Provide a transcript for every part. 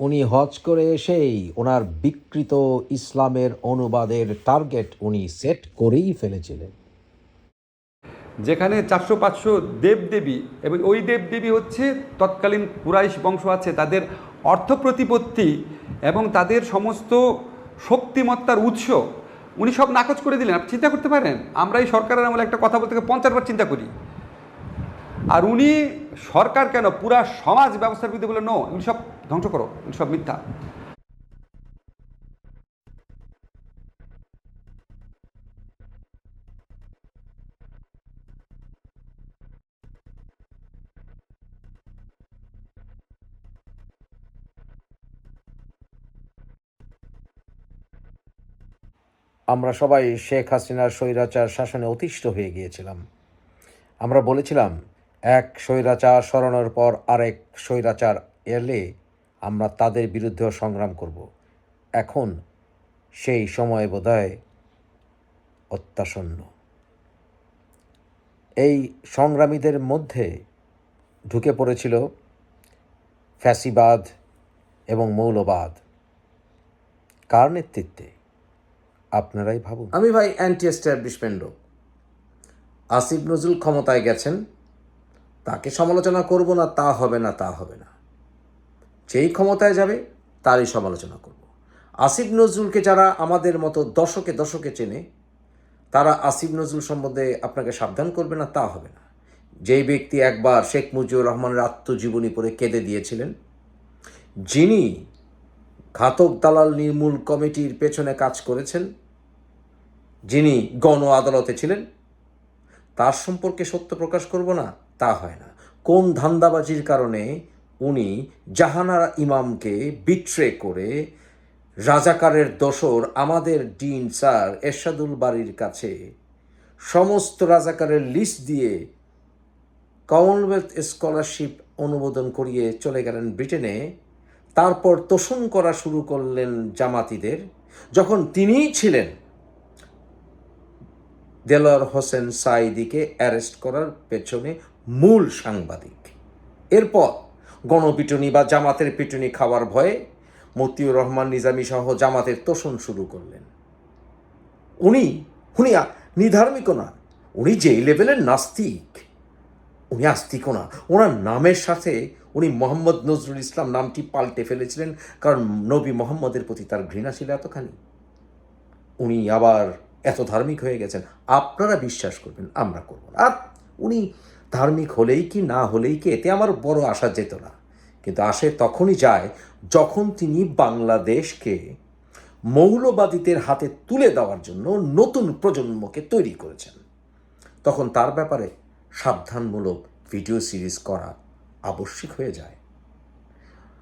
উনি হজ করে এসেই ওনার বিকৃত ইসলামের অনুবাদের টার্গেট উনি সেট করেই ফেলেছিলেন। যেখানে চারশো পাঁচশো দেবদেবী এবং ওই দেবদেবী হচ্ছে তৎকালীন কুরাইশ বংশ আছে, তাদের অর্থ প্রতিপত্তি এবং তাদের সমস্ত শক্তিমত্তার উৎস। উনি সব নাকচ করে দিলেন। আপনি চিন্তা করতে পারেন, আমরা এই সরকারের আমলে একটা কথা বলতে গেলে পঞ্চাশ চিন্তা করি। আর উনি সরকার কেন পুরা সমাজ ব্যবস্থার বিরুদ্ধে বলে নো উনি সব ধ্বংস করো উনি সব মিথ্যা। আমরা সবাই শেখ হাসিনার স্বৈরাচার শাসনে অতিষ্ঠ হয়ে গিয়েছিলাম। আমরা বলেছিলাম এক স্বৈরাচার সরানোর পর আরেক স্বৈরাচার এলে আমরা তাদের বিরুদ্ধেও সংগ্রাম করব। এখন সেই সময় বোধহয় অত্যাসন্ন। এই সংগ্রামীদের মধ্যে ঢুকে পড়েছিল ফ্যাসিবাদ এবং মৌলবাদ। কার নেতৃত্বে? আপনারাই ভাবুন। আমি ভাই অ্যান্টি এস্টাবলিশমেন্ট আসিফ নজরুল ক্ষমতায় গেছেন। তাকে সমালোচনা করব না, তা হবে না, তা হবে না। যেই ক্ষমতায় যাবে, তারই সমালোচনা করব। আসিফ নজরুলকে যারা আমাদের মতো দশকে দশকে চেনে, তারা আসিফ নজরুল সম্বন্ধে আপনাকে সাবধান করবে না, তা হবে না। যেই ব্যক্তি একবার শেখ মুজিবুর রহমানের আত্মজীবনী পড়ে কেঁদে দিয়েছিলেন, যিনি ঘাতক দালাল নির্মূল কমিটির পেছনে কাজ করেছেন, যিনি গণ আদালতে ছিলেন, তার সম্পর্কে সত্য প্রকাশ করব না তা হয় না। কোন ধান্দাবাজির কারণে উনি জাহানারা ইমামকে বিট্রে করে রাজাকারের দোসর আমাদের ডিন স্যার এরশাদুল বাড়ির কাছে সমস্ত রাজাকারের লিস্ট দিয়ে কমনওয়েলথ স্কলারশিপ অনুমোদন করিয়ে চলে গেলেন ব্রিটেনে। তারপর তোষণ করা শুরু করলেন জামাতিদের। যখন তিনিই ছিলেন, দেলোয়ার হোসেন সাইদিকে অ্যারেস্ট করার পেছনে মূল সাংবাদিক। এরপর গণপিটুনি বা জামাতের পিটুনি খাওয়ার ভয়ে মতিউর রহমান নিজামী সহ জামাতের তোষণ শুরু করলেন। উনি উনি নিধার্মিকও না, উনি যেই লেভেলের নাস্তিক, উনি আস্তিকও না, ওনার নামের সাথে উনি মোহাম্মদ নজরুল ইসলাম নামটি পাল্টে ফেলেছিলেন কারণ নবী মোহাম্মদের প্রতি তার ঘৃণা ছিল এতখানি। উনি আবার এত ধার্মিক হয়ে গেছেন, আপনারা বিশ্বাস করবেন, আমরা করব না। আর উনি ধার্মিক হলেই কি, না হলেই কি, এতে আমার বড় আশা যেত না। কিন্তু আসে তখনই যায়, যখন তিনি বাংলাদেশকে মৌলবাদীদের হাতে তুলে দেওয়ার জন্য নতুন প্রজন্মকে তৈরি করেছেন। তখন তার ব্যাপারে সাবধানমূলক ভিডিও সিরিজ করা আবশ্যিক হয়ে যায়।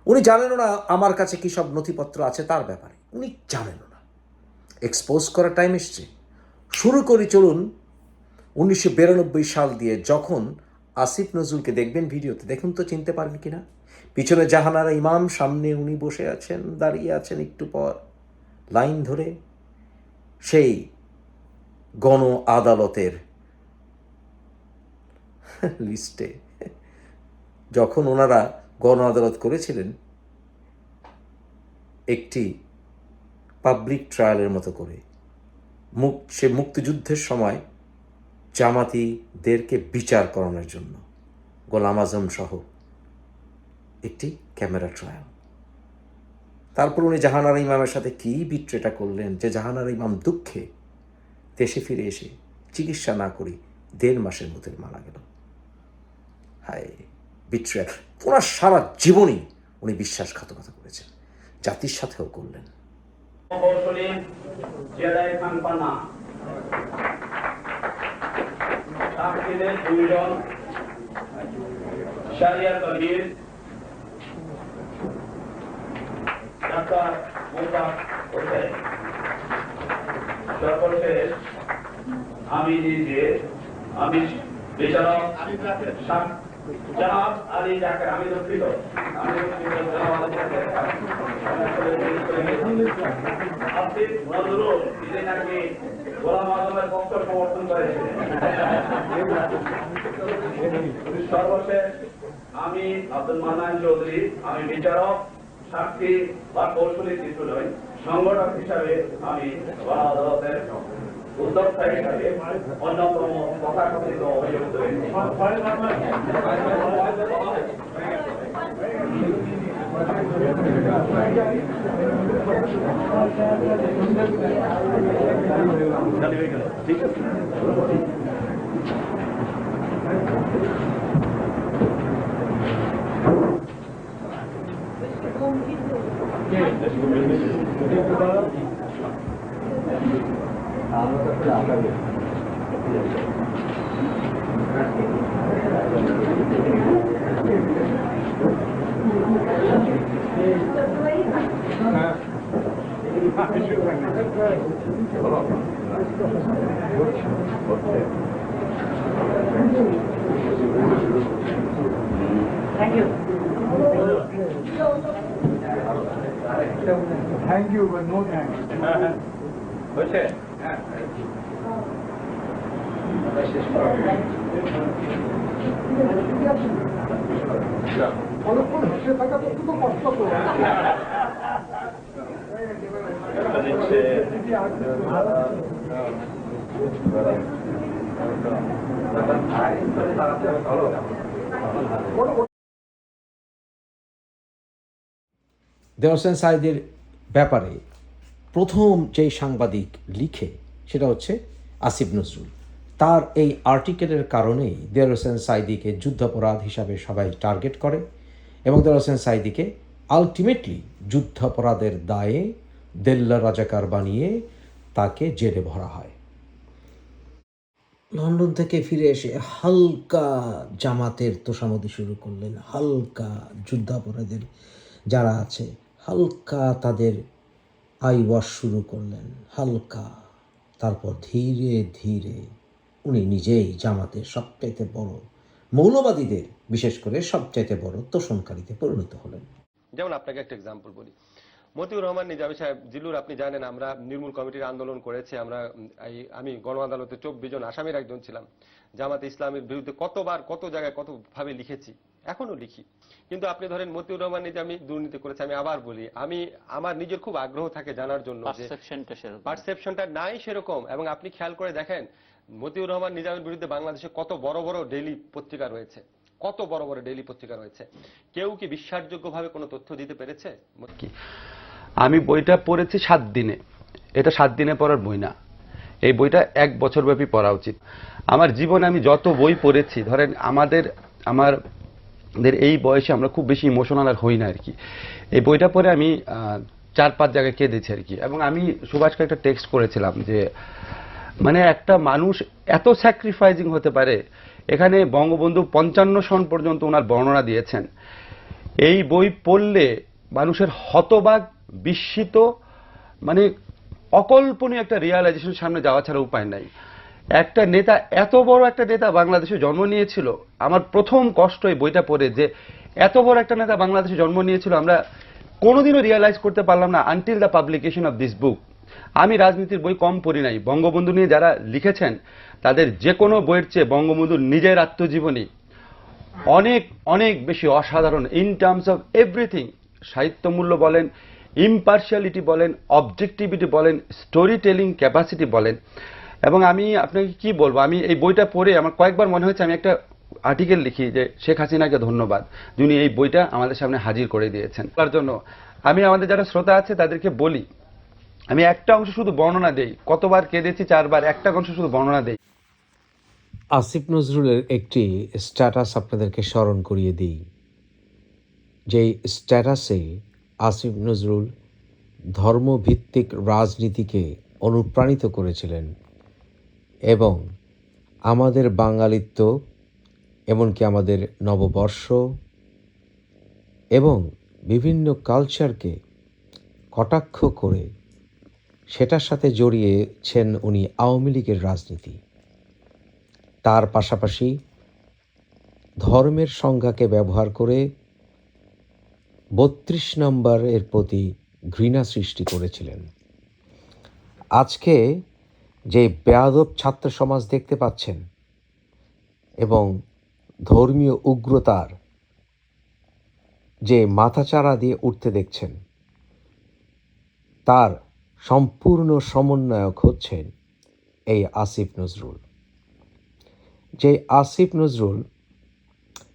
উনি জানেনও না আমার কাছে কী সব নথিপত্র আছে তার ব্যাপারে। উনি জানেনও না। এক্সপোজ করার টাইম এসছে। শুরু করি চলুন উনিশশো বিরানব্বই সাল দিয়ে যখন আসিফ নজরুলকে দেখবেন ভিডিওতে, দেখুন তো চিনতে পারেন কিনা? পিছনে জাহানারা ইমাম, সামনে উনি বসে আছেন, দাঁড়িয়ে আছেন একটু পর। লাইন ধরে সেই গণ আদালতের লিস্টে যখন ওনারা গণ আদালত করেছিলেন, একটি পাবলিক ট্রায়ালের মতো করে, মুক, সে মুক্তিযুদ্ধের সময় জামাতিদেরকে বিচার করানোর জন্য গোলাম আজম সহ একটি ক্যামেরা ট্রায়াল তারপর উনি জাহানারা ইমামের সাথে কী বিট্রেটা করলেন যে জাহানারা ইমাম দুঃখে দেশে ফিরে এসে চিকিৎসা না করি দেড় মাসের মধ্যে মারা গেল। হায় বিট্রেয়াল ওনার সারা জীবনই উনি বিশ্বাসঘাতকতা করেছেন, জাতির সাথেও করলেন। তাহসিলের দুইজন শারিয়া কবির, ডাক্তার হোসেন। সর্বশেষ আমি নিজে আমি বিচারক জনাব আলী আমি দুঃখিত আমি দুঃখিত জনাব আলী আপনি নজরুল তিনি নাকি আমি আব্দুল মান্নান চৌধুরী, আমি বিচারক, সাক্ষী বা কৌশলী কিছু নয় সংগঠক হিসাবে আমি গণ আদালতের উদ্যোক্তা হিসাবে অন্যতম তথাকথিত অভিযুক্ত ব্যক্তি। ঠিক আছে Thank you, but no thanks. হয়েছে অনেকক্ষণ হেসে থাকা তো একটু কষ্ট হোসেন সাইদের ব্যাপারে প্রথম যেই সাংবাদিক লিখে, সেটা হচ্ছে আসিফ নজরুল। তার এই আর্টিকেলের কারণেই দেওয়ার হোসেন সাইদিকে যুদ্ধাপরাধ হিসাবে সবাই টার্গেট করে এবং দেওয়ার হোসেন সাইদিকে আলটিমেটলি যুদ্ধাপরাধের দায়ে দেল্লা রাজাকার বানিয়ে তাকে জেলে ভরা হয়। লন্ডন থেকে ফিরে এসে হালকা জামাতের তোষামতি শুরু করলেন, হালকা যুদ্ধাপরাধের যারা আছে, হালকা তাদের আই ওয়াশ শুরু করলেন, হালকা। তারপর ধীরে ধীরে উনি নিজেই জামাতের সবচাইতে বড় মৌলবাদীদের, বিশেষ করে সবচাইতে বড় তোষণকারীতে পরিণত হলেন। যেমন আপনাকে একটা এক্সাম্পল বলি। মতিউর রহমান নিজামী সাহেব জিল্লুর আপনি জানেন আমরা নির্মূল কমিটির আন্দোলন করেছি। আমরা আমি গণ আদালতে চব্বিশ জন আসামির একজন ছিলাম। জামাতে ইসলামের বিরুদ্ধে কতবার কত জায়গায় কত ভাবে লিখেছি এখনও লিখি। কিন্তু আপনি ধরেন মতিউর রহমান নিজামী দুর্নীতি করেছে আমি আবার বলি আমি আমার নিজের খুব আগ্রহ থাকে জানার জন্য পারসেপশনটা নাই সেরকম। এবং আপনি খেয়াল করে দেখেন মতিউর রহমান নিজামের বিরুদ্ধে বাংলাদেশে কত বড় বড় ডেইলি পত্রিকা রয়েছে। কত বড় বড় ডেইলি পত্রিকা রয়েছে। কেউ কি বিশ্বাসযোগ্যভাবে কোনো তথ্য দিতে পেরেছে? কি? আমি বইটা পড়েছি সাত দিনে। এটা সাত দিনে পড়ার বই না। এই বইটা এক বছর ব্যাপী পড়া উচিত। আমার জীবনে আমি যত বই পড়েছি, ধরেন আমাদের আমার দের এই বয়সে আমরা খুব বেশি ইমোশনাল আর হই না আর কি। এই বইটা পড়ে আমি চার পাঁচ জায়গায় কেঁদেছি আর কি। এবং আমি সুভাষকে একটা টেক্সট করেছিলাম যে মানে একটা মানুষ এত স্যাক্রিফাইজিং হতে পারে, এখানে বঙ্গবন্ধু পঞ্চান্ন সন পর্যন্ত ওনার বর্ণনা দিয়েছেন। এই বই পড়লে মানুষের হতবাক বিস্মিত মানে অকল্পনীয় একটা রিয়ালাইজেশন সামনে যাওয়া ছাড়া উপায় নাই। একটা নেতা, এত বড় একটা নেতা বাংলাদেশে জন্ম নিয়েছিল, আমার প্রথম কষ্ট এই বইটা পড়ে যে এত বড় একটা নেতা বাংলাদেশে জন্ম নিয়েছিল, আমরা কোনোদিনও রিয়ালাইজ করতে পারলাম না until the publication of this book আমি রাজনীতির বই কম পড়ি নাই। বঙ্গবন্ধু নিয়ে যারা লিখেছেন, তাদের যে কোনো বইয়ের চেয়ে বঙ্গবন্ধুর নিজের আত্মজীবনী অনেক অনেক বেশি অসাধারণ ইন টার্মস অফ এভরিথিং সাহিত্যমূল্য বলেন ইম্পার্শিয়ালিটি বলেন অবজেক্টিভিটি বলেন স্টোরি টেলিং ক্যাপাসিটি বলেন। এবং আমি আপনাকে কি বলব, আমি এই বইটা পড়ে আমার কয়েকবার মনে হয়েছে, আমি একটা আর্টিকেল লিখি যে, শেখ হাসিনাকে ধন্যবাদ, যিনি এই বইটা আমাদের সামনে হাজির করে দিয়েছেন। তার জন্য আমি আমাদের যারা শ্রোতা আছে, তাদেরকে বলি, আমি একটা অংশ শুধু বর্ণনা দেই, কতবার কেঁদেছি চারবার, একটা অংশ শুধু বর্ণনা দেই। আসিফ নজরুলের একটি স্ট্যাটাস আপনাদেরকে স্মরণ করিয়ে দিই, যেই স্ট্যাটাসে আসিফ নজরুল ধর্মভিত্তিক রাজনীতিকে অনুপ্রাণিত করেছিলেন এবং আমাদের বাঙালিত্ব, এমনকি আমাদের নববর্ষ এবং বিভিন্ন কালচারকে কটাক্ষ করে সেটার সাথে জড়িয়েছেন উনি আওয়ামী লীগের রাজনীতি। তার পাশাপাশি ধর্মের সংজ্ঞাকে ব্যবহার করে বত্রিশ নম্বরের প্রতি ঘৃণা সৃষ্টি করেছিলেন। আজকে যে বেয়াদব ছাত্র সমাজ দেখতে পাচ্ছেন এবং ধর্মীয় উগ্রতার যে মাথাচাড়া দিয়ে উঠতে দেখছেন, তার সম্পূর্ণ সমন্বয়ক হচ্ছেন এই আসিফ নজরুল। যে আসিফ নজরুল,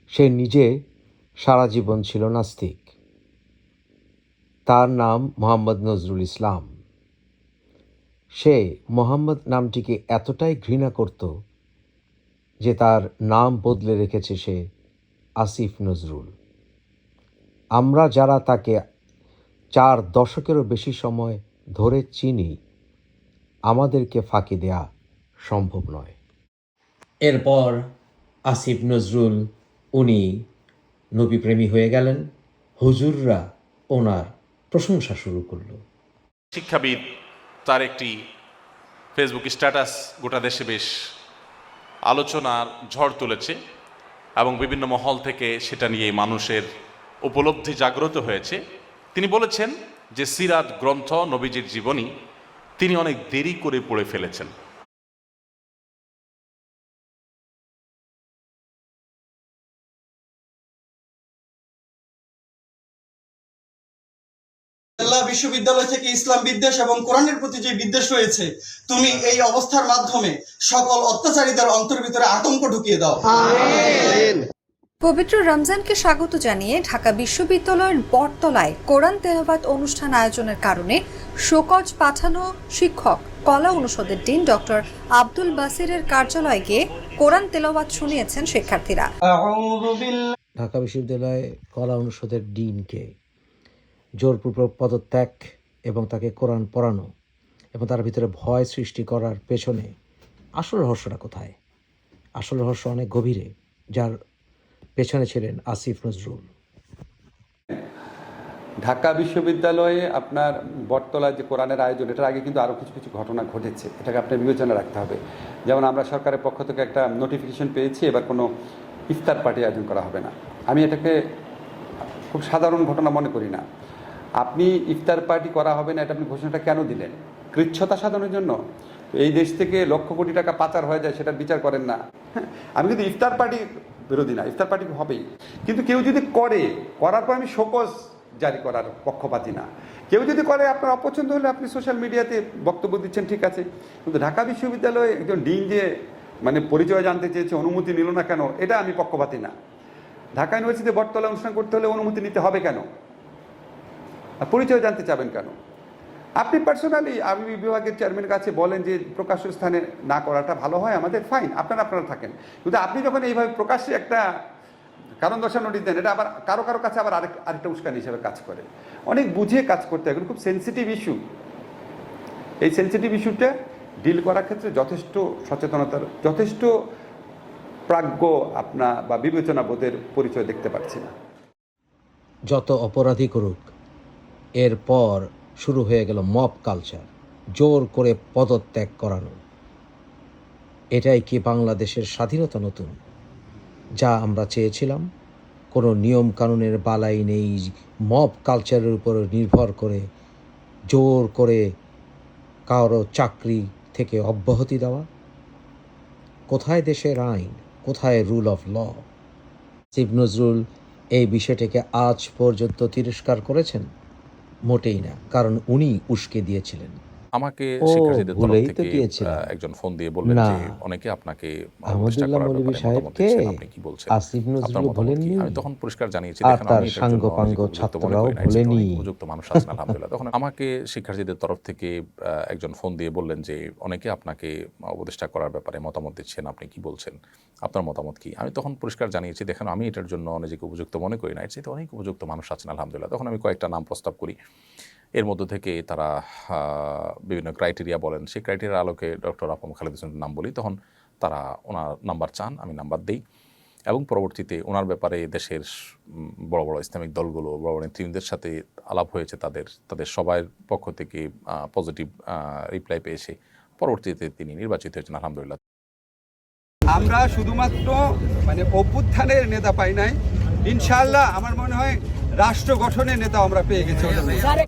সে নিজে সারা জীবন ছিল নাস্তিক। তার নাম মোহাম্মদ নজরুল ইসলাম। সে মোহাম্মদ নামটিকে এতটাই ঘৃণা করত যে তার নাম বদলে রেখেছে সে আসিফ নজরুল। আমরা যারা তাকে চার দশকেরও বেশি সময় ধরে চিনি, আমাদেরকে ফাঁকি দেয়া সম্ভব নয়। এরপর আসিফ নজরুল, উনি নবীপ্রেমী হয়ে গেলেন। হুজুররা ওনার প্রশংসা শুরু করল। শিক্ষাবিদ, তার একটি ফেসবুক স্ট্যাটাস গোটা দেশে বেশ আলোচনার ঝড় তুলেছে এবং বিভিন্ন মহল থেকে সেটা নিয়ে মানুষের উপলব্ধি জাগ্রত হয়েছে। তিনি বলেছেন যে সিরাত গ্রন্থ নবীজির জীবনী তিনি অনেক দেরি করে পড়ে ফেলেছেন। বিশ্ববিদ্যালয় থেকে ইসলাম বিদ্বেষ এবং কোরআনের প্রতি যে বিদ্বেষ রয়েছে তুমি এই অবস্থার মাধ্যমে সকল অত্যাচারীদের অন্তর ভিতরে আতঙ্ক ঢুকিয়ে দাও। পবিত্র রমজানকে স্বাগত জানিয়ে ঢাকা বিশ্ববিদ্যালয়ের বটতলায় কোরআন তেলাওয়াত অনুষ্ঠান আয়োজনের কারণে শোকজ পাঠানো শিক্ষক কলা অনুষদের ডিন ডক্টর আব্দুল বাসিরের কার্যালয়ে গিয়ে কোরআন তেলাওয়াত শুনিয়েছেন শিক্ষার্থীরা। ঢাকা বিশ্ববিদ্যালয়ে কলা অনুষদের ডিনকে জোরপূর্বক পদত্যাগ এবং তাকে কোরআন পড়ানো এবং তার ভিতরে ভয় সৃষ্টি করার পেছনে আসল রহস্যটা কোথায়? আসল রহস্য অনেক গভীরে, যার পেছনে ছিলেন আসিফ নজরুল। ঢাকা বিশ্ববিদ্যালয়ে আপনার বটতলায় যে কোরআনের আয়োজন, এটার আগে কিন্তু আরও কিছু কিছু ঘটনা ঘটেছে। এটাকে আপনার বিবেচনা রাখতে হবে। যেমন আমরা সরকারের পক্ষ থেকে একটা নোটিফিকেশন পেয়েছি, এবার কোনো ইফতার পার্টি আয়োজন করা হবে না। আমি এটাকে খুব সাধারণ ঘটনা মনে করি না। আপনি ইফতার পার্টি করা হবে না এটা আপনি ঘোষণাটা কেন দিলেন? কৃচ্ছতা সাধনের জন্য? এই দেশ থেকে লক্ষ কোটি টাকা পাচার হয়ে যায় সেটা বিচার করেন না। হ্যাঁ, আমি কিন্তু ইফতার পার্টি বিরোধী না ইফতার পার্টি হবেই। কিন্তু কেউ যদি করে করার পর আমি শোকজ জারি করার পক্ষপাতি না। কেউ যদি করে আপনার অপছন্দ হলে আপনি সোশ্যাল মিডিয়াতে বক্তব্য দিচ্ছেন ঠিক আছে। কিন্তু ঢাকা বিশ্ববিদ্যালয়ে একজন ডিন যে মানে পরিচয় জানতে চেয়েছে অনুমতি নিল না কেন এটা আমি পক্ষপাতি না। ঢাকা ইউনিভার্সিটিতে বটতলা অনুষ্ঠান করতে হলে অনুমতি নিতে হবে কেন? পরিচয় জানতে চাবেন কেন? আপনি পার্সোনালি আমি বিভাগের চেয়ারম্যানের কাছে বলেন যে প্রকাশ্য স্থানে না করাটা ভালো হয়, আমাদের ফাইন আপনারা আপনারা থাকেন। কিন্তু আপনি যখন এইভাবে প্রকাশ্যে একটা কারণ দশা নোটিশ দেন, এটা আবার কারও কারও কাছে আবার আরেক, আরেকটা উস্কানি হিসেবে কাজ করে। অনেক বুঝে কাজ করতে হয়, খুব সেন্সিটিভ ইস্যু এই সেন্সিটিভ ইস্যুটা ডিল করার ক্ষেত্রে যথেষ্ট সচেতনতার, যথেষ্ট প্রাজ্ঞ আপনা, বা বিবেচনা বোধের পরিচয় দেখতে পাচ্ছি না। যত অপরাধী করুক এরপর শুরু হয়ে গেল মব কালচার, জোর করে পদত্যাগ করানো। এটাই কি বাংলাদেশের স্বাধীনতা নতুন? যা আমরা চেয়েছিলাম, কোনো নিয়ম কানুনের বালাই নেই, মব কালচারের উপর নির্ভর করে, জোর করে কারও চাকরি থেকে অব্যাহতি দেওয়া? কোথায় দেশের আইন? কোথায় rule of law? Shib Nazrul এই বিষয়টিকে আজ পর্যন্ত তিরস্কার করেছেন? মোটেই না কারণ উনি উস্কে দিয়েছিলেন। আমাকে শিক্ষার্থীদের তরফ থেকে একজন ফোন দিয়ে বললেন যে অনেকে আপনাকে আহমদুল্লাহ করার ব্যাপারে মতামত সাহেবকে দিচ্ছেন, আপনি কি বলছেন? আসিফ আপনার নজরুল মতামত কি? আমি তখন পরিষ্কার জানিয়েছি দেখেন আমি উপযুক্ত মনে ছাত্ররাও করি না, এর চেয়ে তো ভোলেনি। অনেক উপযুক্ত মানুষ আছেন আলহামদুলিল্লাহ। তখন আমাকে শিক্ষার্থীদের তরফ থেকে একজন ফোন দিয়ে বললেন যে অনেকে আপনাকে উপদেষ্টা করার ব্যাপারে মতামত দিচ্ছেন আপনি কি বলছেন? আপনার মতামত কি? আমি তখন পরিষ্কার জানিয়েছি দেখেন আমি এটার জন্য নিজেকে উপযুক্ত মনে করি না এর অনেক উপযুক্ত মানুষ আছেন আলহামদুলিল্লাহ। তখন আমি কয়েকটা নাম প্রস্তাব করি। এর মধ্য থেকে তারা বিভিন্ন ক্রাইটেরিয়া বলেন, সেই ক্রাইটেরিয়ার আলোকে ডক্টর আপম খালেদ হোসেনের নাম বলি, তখন তারা ওনার নাম্বার চান, আমি নাম্বার দিই। এবং পরবর্তীতে ওনার ব্যাপারে দেশের বড় বড় ইসলামিক দলগুলো, বড় বড় নেতৃবৃন্দের সাথে আলাপ হয়েছে তাদের তাদের সবার পক্ষ থেকে পজিটিভ রিপ্লাই পেয়েছে। পরবর্তীতে তিনি নির্বাচিত হয়েছেন, আলহামদুলিল্লাহ। আমরা শুধুমাত্র মানে অভ্যুত্থানের নেতা পাই নাই, ইনশাআল্লাহ আমার মনে হয় রাষ্ট্র গঠনের নেতা আমরা পেয়ে গেছি।